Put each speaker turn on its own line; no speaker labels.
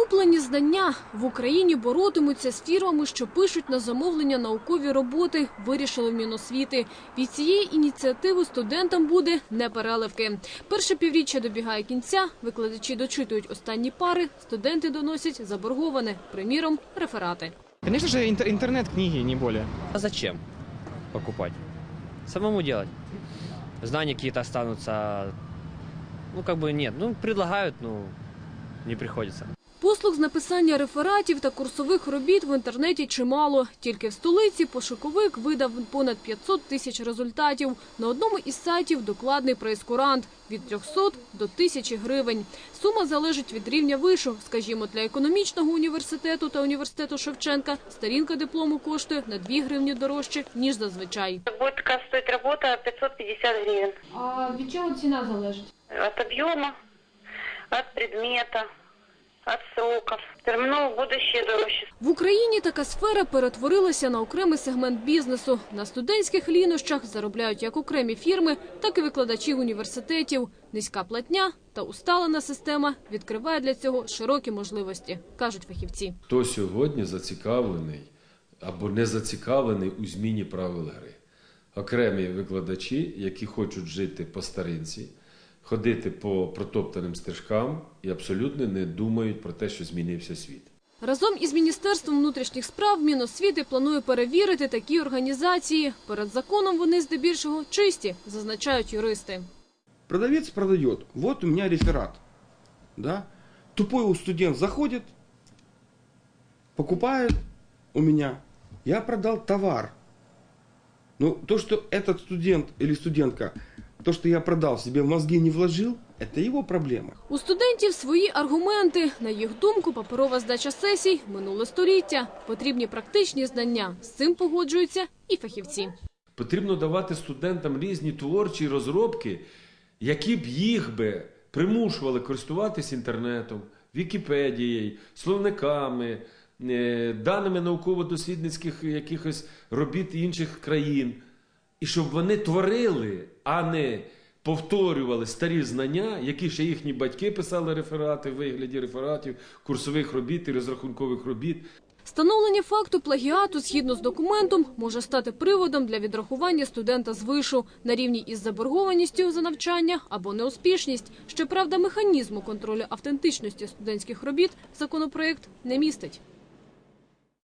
Підкуплені знання в Україні боротимуться з фірмами, що пишуть на замовлення наукові роботи. Вирішили в Міносвіти. Від цієї ініціативи студентам буде не переливки. Перше півріччя добігає кінця. Викладачі дочитують останні пари. Студенти доносять заборговане, приміром, реферати.
Конечно же, интер- интернет-книги, не более.
А зачем покупать? Самому делать. Знания какие-то останутся. Ну, как бы нет. Ну, предлагают, ну, не приходится.
Послуг з написання рефератів та курсових робіт в інтернеті чимало. Тільки в столиці пошуковик видав понад 500 тисяч результатів. На одному із сайтів докладний прейскурант – від 300 до 1000 гривень. Сума залежить від рівня вишу. Скажімо, для економічного університету та університету Шевченка сторінка диплому коштує на 2 гривні дорожче, ніж зазвичай.
Будет такая стоить работа 550 гривен.
А від чого ціна залежить?
От объема, от предмета, от сроков. Терминал будущее дороже.
В Україні така сфера перетворилася на окремий сегмент бізнесу. На студентських лінощах заробляють як окремі фірми, так і викладачі університетів. Низька платня та усталена система відкриває для цього широкі можливості, кажуть фахівці.
хто сьогодні зацікавлений або не зацікавлений у зміні правил гри. Окремі викладачі, які хочуть жити по старинці, ходити по протоптаним стежкам і абсолютно не думають про те, що змінився світ.
Разом із Міністерством внутрішніх справ Міносвіти планує перевірити такі організації. Перед законом вони здебільшого чисті, зазначають юристи.
Продавец продает. Вот у меня реферат. Да? Тупой студент заходит, покупает у меня. Я продал товар. Но то, что этот студент или студентка, то, что я продал, себе в мозги не вложил, это его проблема.
У студентів свої аргументи. На їх думку, паперова здача сесій – минуле століття. Потрібні практичні знання. З цим погоджуються і фахівці.
Потрібно давати студентам різні творчі розробки, які б їх би примушували користуватись інтернетом, Вікіпедією, словниками, е, даними науково-дослідницьких якихось робіт інших країн. І щоб вони творили, а не повторювали старі знання, які ще їхні батьки писали реферати в вигляді рефератів, курсових робіт і розрахункових робіт.
Встановлення факту плагіату згідно з документом може стати приводом для відрахування студента з вишу на рівні із заборгованістю за навчання або неуспішність. Щоправда, механізму контролю автентичності студентських робіт законопроект не містить.